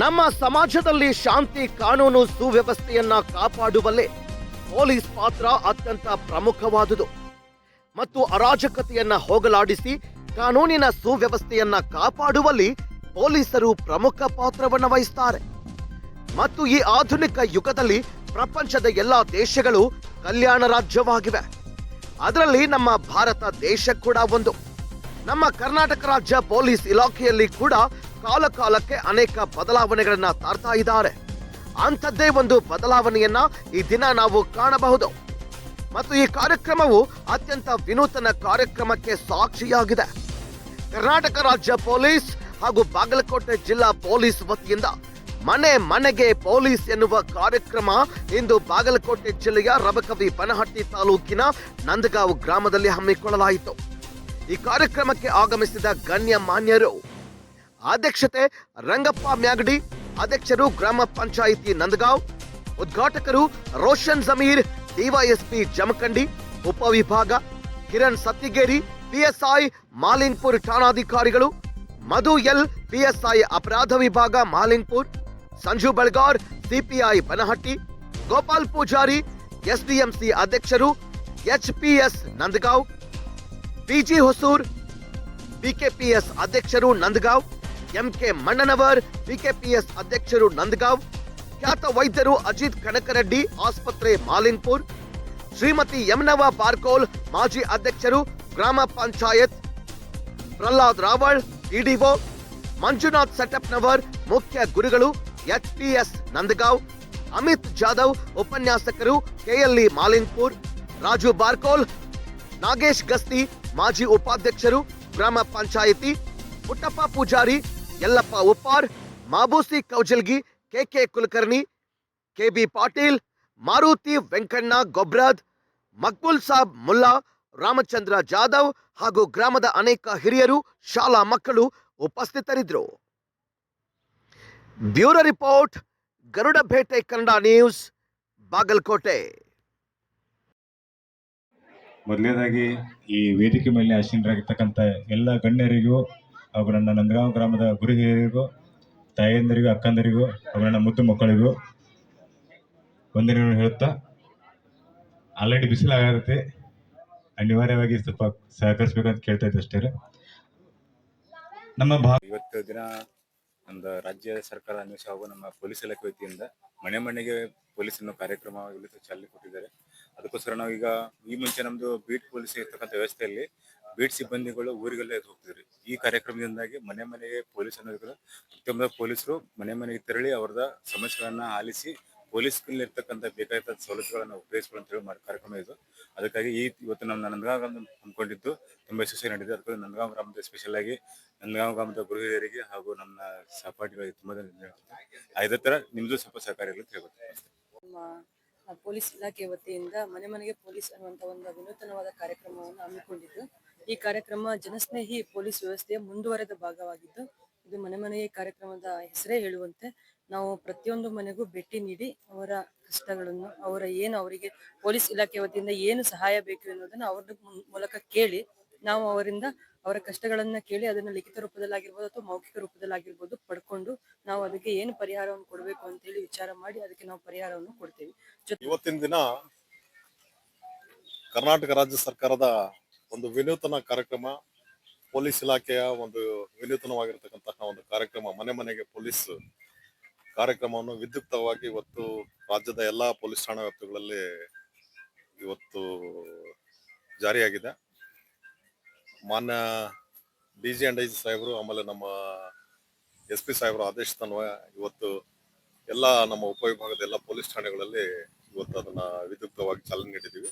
ನಮ್ಮ ಸಮಾಜದಲ್ಲಿ ಶಾಂತಿ ಕಾನೂನು ಸುವ್ಯವಸ್ಥೆಯನ್ನ ಕಾಪಾಡುವಲ್ಲಿ ಪೊಲೀಸ್ ಪಾತ್ರ ಅತ್ಯಂತ ಪ್ರಮುಖವಾದುದು. ಮತ್ತು ಅರಾಜಕತೆಯನ್ನ ಹೋಗಲಾಡಿಸಿ ಕಾನೂನಿನ ಸುವ್ಯವಸ್ಥೆಯನ್ನ ಕಾಪಾಡುವಲ್ಲಿ ಪೊಲೀಸರು ಪ್ರಮುಖ ಪಾತ್ರವನ್ನು ವಹಿಸ್ತಾರೆ. ಮತ್ತು ಈ ಆಧುನಿಕ ಯುಗದಲ್ಲಿ ಪ್ರಪಂಚದ ಎಲ್ಲಾ ದೇಶಗಳು ಕಲ್ಯಾಣ ರಾಜ್ಯವಾಗಿವೆ. ಅದರಲ್ಲಿ ನಮ್ಮ ಭಾರತ ದೇಶ ಕೂಡ ಒಂದು. ನಮ್ಮ ಕರ್ನಾಟಕ ರಾಜ್ಯ ಪೊಲೀಸ್ ಇಲಾಖೆಯಲ್ಲಿ ಕೂಡ ಕಾಲ ಕಾಲಕ್ಕೆ ಅನೇಕ ಬದಲಾವಣೆಗಳನ್ನ ತಾರ್ತಾ ಇದ್ದಾರೆ. ಅಂಥದ್ದೇ ಒಂದು ಬದಲಾವಣೆಯನ್ನ ಈ ದಿನ ನಾವು ಕಾಣಬಹುದು. ಮತ್ತು ಈ ಕಾರ್ಯಕ್ರಮವು ಅತ್ಯಂತ ವಿನೂತನ ಕಾರ್ಯಕ್ರಮಕ್ಕೆ ಸಾಕ್ಷಿಯಾಗಿದೆ. ಕರ್ನಾಟಕ ರಾಜ್ಯ ಪೊಲೀಸ್ ಹಾಗೂ ಬಾಗಲಕೋಟೆ ಜಿಲ್ಲಾ ಪೊಲೀಸ್ ವತಿಯಿಂದ ಮನೆ ಮನೆಗೆ ಪೊಲೀಸ್ ಎನ್ನುವ ಕಾರ್ಯಕ್ರಮ ಇಂದು ಬಾಗಲಕೋಟೆ ಜಿಲ್ಲೆಯ ರಬಕವಿ ಬನಹಟ್ಟಿ ತಾಲೂಕಿನ ನಂದಗಾಂವ್ ಗ್ರಾಮದಲ್ಲಿ ಹಮ್ಮಿಕೊಳ್ಳಲಾಯಿತು. ಈ ಕಾರ್ಯಕ್ರಮಕ್ಕೆ ಆಗಮಿಸಿದ ಗಣ್ಯ ಮಾನ್ಯರು ಅಧ್ಯಕ್ಷತೆ ರಂಗಪ್ಪ ಮ್ಯಾಗಡಿ, ಅಧ್ಯಕ್ಷರು ಗ್ರಾಮ ಪಂಚಾಯಿತಿ ನಂದಗಾಂವ್, ಉದ್ಘಾಟಕರು ರೋಷನ್ ಜಮೀರ್, ಡಿವೈಎಸ್ಪಿ ಜಮಖಂಡಿ ಉಪವಿಭಾಗ ಕಿರಣ್ ಸತ್ತಿಗೇರಿ, ಪಿಎಸ್ಐ ಮಾಲಿಂಗ್ಪುರ್ ಠಾಣಾಧಿಕಾರಿಗಳು, ಮಧು ಎಲ್, ಪಿಎಸ್ಐ ಅಪರಾಧ ವಿಭಾಗ ಮಾಲಿಂಗ್ಪುರ್ ಸಂಜು ಬಳ್ಗಾರ್, ಸಿಪಿಐ ಬನಹಟ್ಟಿ, ಗೋಪಾಲ್ ಪೂಜಾರಿ, ಎಸ್ಡಿಎಂಸಿ ಅಧ್ಯಕ್ಷರು HPS Nandgaon, PG Hosur, BKPS ಅಧ್ಯಕ್ಷರು ನಂದಗಾಂವ್ ಎಂಕೆ ಮಣ್ಣನವರ್, ಬಿಕೆಪಿಎಸ್ ಅಧ್ಯಕ್ಷರು ನಂದಗಾಂವ್, ಖ್ಯಾತ ವೈದ್ಯರು ಅಜಿತ್ ಕನಕರೆಡ್ಡಿ ಆಸ್ಪತ್ರೆ ಮಾಲಿನ್ಪುರ್, ಶ್ರೀಮತಿ ಯಮನವ ಬಾರ್ಕೋಲ್ ಮಾಜಿ ಅಧ್ಯಕ್ಷರು ಗ್ರಾಮ ಪಂಚಾಯತ್, ಪ್ರಹ್ಲಾದ್ ರಾವಳ್ ಡಿಡಿಒ ಮಂಜುನಾಥ್ ಸೆಟಪ್ನವರ್ ಮುಖ್ಯ ಗುರುಗಳು ಎಚ್ಪಿಎಸ್ ನಂದಗಾಂವ್, ಅಮಿತ್ ಜಾಧವ್ ಉಪನ್ಯಾಸಕರು ಕೆಎಲ್ಇ ಮಾಲಿನ್ಪುರ್, ರಾಜು ಬಾರ್ಕೋಲ್, ನಾಗೇಶ್ ಗಸ್ತಿ ಮಾಜಿ ಉಪಾಧ್ಯಕ್ಷರು, ಗ್ರಾಮ ಪಂಚಾಯಿತಿ, ಪುಟ್ಟಪ್ಪ ಪೂಜಾರಿ ಯಲ್ಲಪ್ಪ ಉಪ್ಪಾರ್, ಮಾಬೂಸಿ ಕೌಜಲ್ಗಿ, ಕೆಕೆ ಕುಲಕರ್ಣಿ, ಕೆಬಿ ಪಾಟೀಲ್, ಮಾರುತಿ ವೆಂಕಣ್ಣ ಗೊಬ್ರಾದ್, ಮಕ್ಬುಲ್ ಸಾಬ್ ಮುಲ್ಲಾ, ರಾಮಚಂದ್ರ ಜಾಧವ್ ಹಾಗೂ ಗ್ರಾಮದ ಅನೇಕ ಹಿರಿಯರು, ಶಾಲಾ ಮಕ್ಕಳು ಉಪಸ್ಥಿತರಿದ್ದರು. Bureau report, Garuda Bhete, Kannada news, Bagalkote. ಮೊದಲನೇದಾಗಿ ಈ ವೇದಿಕೆ ಮೇಲೆ ಆಶೀನರಾಗಿರ್ತಕ್ಕಂಥ ಎಲ್ಲ ಗಣ್ಯರಿಗೂ ಹಾಗೂ ನನ್ನ ನಂದಗಾಂವ್ ಗ್ರಾಮದ ಗುರು ತಾಯಂದಿರಿಗೂ, ಅಕ್ಕಂದರಿಗೂ, ಹಾಗೂ ನನ್ನ ಮುದ್ದು ಮಕ್ಕಳಿಗೂ ವಂದನೆಯನ್ನು ಹೇಳುತ್ತಾ, ಆಲ್ರೆಡಿ ಬಿಸಿಲಾಗತ್ತೆ. ಅನಿವಾರ್ಯವಾಗಿ ಸ್ವಲ್ಪ ಸಹಕರಿಸ್ಬೇಕಂತ ಕೇಳ್ತಾ ಇದ್ದೆ ಅಷ್ಟೇ. ನಮ್ಮ ಭಾ ಇವತ್ತು ದಿನ ನಮ್ದು ರಾಜ್ಯ ಸರ್ಕಾರ ಅನ್ವೇಷ ಹಾಗೂ ನಮ್ಮ ಪೊಲೀಸ್ ಇಲಾಖೆ ವತಿಯಿಂದ ಮನೆ ಮನೆಗೆ ಪೊಲೀಸ್ ಅನ್ನೋ ಕಾರ್ಯಕ್ರಮ ಇವತ್ತು ಚಾಲನೆ ಕೊಟ್ಟಿದ್ದಾರೆ. ಅದಕ್ಕೋಸ್ಕರ ನಾವೀಗ ಈ ಮುಂಚೆ ನಮ್ದು ಬೀಟ್ ಪೊಲೀಸ್ ಇರ್ತಕ್ಕಂಥ ವ್ಯವಸ್ಥೆಯಲ್ಲಿ ಬೀಟ್ ಸಿಬ್ಬಂದಿಗಳು ಊರಿಗೆಲ್ಲೇ ಎದ್ದು ಹೋಗ್ತಿದ್ರಿ. ಈ ಕಾರ್ಯಕ್ರಮದಿಂದಾಗಿ ಮನೆ ಮನೆಗೆ ಪೊಲೀಸ್ ಅನ್ನೋದಕ್ಕೆ ಉತ್ತಮದ ಪೊಲೀಸರು ಮನೆ ಮನೆಗೆ ತೆರಳಿ ಅವ್ರದ ಸಮಸ್ಯೆಗಳನ್ನ ಆಲಿಸಿ ಪೊಲೀಸ್ ಇರ್ತಕ್ಕಂಥ ಬೇಕಾದ ಸವಲತ್ತುಗಳನ್ನು ಉಪಯೋಗಿಸ್ಕೊಳ್ಳೋ ಅಂತ ಹೇಳಿ ಮಾಡಿ ಕಾರ್ಯಕ್ರಮ ಇದು. ಅದಕ್ಕಾಗಿ ಈ ಇವತ್ತು ನಮ್ಮ ನಂದಗಾಂವ್ ಹಮ್ಮಿಕೊಂಡಿದ್ದು ತುಂಬ ಯಶಸ್ವಿ ನಡೆದಿದೆ ಅದಕ್ಕಾಗಿ ನಂದಗಾಂವ್ ಗ್ರಾಮದ ಸ್ಪೆಷಲ್ ಆಗಿ ನಂದಗಾಂವ್ ಗ್ರಾಮದ ಹಿರಿಯರಿಗೆ ಹಾಗೂ ನಮ್ಮ ಸಹಪಾಠಿಗಳಿಗೆ ತುಂಬಾ. ಅದೇ ತರ ನಿಮ್ದು ಸ್ವಲ್ಪ ಸಹಕಾರ ಇರಲಿ ಪೊಲೀಸ್ ಇಲಾಖೆ ವತಿಯಿಂದ ಮನೆ ಮನೆಗೆ ಪೊಲೀಸ್ ಅನ್ನುವಂತ ಒಂದು ವಿನೂತನವಾದ ಕಾರ್ಯಕ್ರಮವನ್ನು ಹಮ್ಮಿಕೊಂಡಿದ್ದು. ಈ ಕಾರ್ಯಕ್ರಮ ಜನಸ್ನೇಹಿ ಪೊಲೀಸ್ ವ್ಯವಸ್ಥೆಯ ಮುಂದುವರೆದ ಭಾಗವಾಗಿದ್ದು, ಇದು ಮನೆ ಮನೆಗೆ ಕಾರ್ಯಕ್ರಮದ ಹೆಸರೇ ಹೇಳುವಂತೆ ನಾವು ಪ್ರತಿಯೊಂದು ಮನೆಗೂ ಭೇಟಿ ನೀಡಿ ಅವರ ಕಷ್ಟಗಳನ್ನು, ಅವರ ಏನು ಅವರಿಗೆ ಪೊಲೀಸ್ ಇಲಾಖೆ ವತಿಯಿಂದ ಏನು ಸಹಾಯ ಬೇಕು ಎನ್ನುವುದನ್ನು ಅವರ ಮೂಲಕ ಕೇಳಿ ನಾವು ಅವರಿಂದ ಅವರ ಕಷ್ಟಗಳನ್ನ ಕೇಳಿ ಅದನ್ನು ಲಿಖಿತ ರೂಪದಲ್ಲಾಗಿರ್ಬೋದು ಅಥವಾ ಮೌಖಿಕ ರೂಪದಲ್ಲಾಗಿರ್ಬೋದು ಪಡ್ಕೊಂಡು ನಾವು ಅದಕ್ಕೆ ಏನು ಪರಿಹಾರವನ್ನು ಕೊಡಬೇಕು ಅಂತ ಹೇಳಿ ವಿಚಾರ ಮಾಡಿ ಅದಕ್ಕೆ ನಾವು ಪರಿಹಾರವನ್ನು ಕೊಡ್ತೇವೆ. ಇವತ್ತಿನ ದಿನ ಕರ್ನಾಟಕ ರಾಜ್ಯ ಸರ್ಕಾರದ ಒಂದು ವಿನೂತನ ಕಾರ್ಯಕ್ರಮ, ಪೊಲೀಸ್ ಇಲಾಖೆಯ ಒಂದು ವಿನೂತನವಾಗಿರ್ತಕ್ಕಂತಹ ಒಂದು ಕಾರ್ಯಕ್ರಮ, ಮನೆ ಮನೆಗೆ ಪೊಲೀಸ್ ಕಾರ್ಯಕ್ರಮವನ್ನು ವಿದ್ಯುಕ್ತವಾಗಿ ಇವತ್ತು ರಾಜ್ಯದ ಎಲ್ಲಾ ಪೊಲೀಸ್ ಠಾಣಾ ವ್ಯಾಪ್ತಿಗಳಲ್ಲಿ ಇವತ್ತು ಜಾರಿಯಾಗಿದೆ. ಮಾನ್ಯ D G and I G ಸಾಹೇಬರು, ಆಮೇಲೆ ನಮ್ಮ ಎಸ್ ಪಿ ಸಾಹೇಬರ ಆದೇಶದನ್ವಯ ಇವತ್ತು ಎಲ್ಲ ನಮ್ಮ ಉಪವಿಭಾಗದ ಎಲ್ಲ ಪೊಲೀಸ್ ಠಾಣೆಗಳಲ್ಲಿ ಇವತ್ತು ಅದನ್ನ ವಿದ್ಯುಕ್ತವಾಗಿ ಚಾಲನೆ ನೀಡಿದ್ದೀವಿ.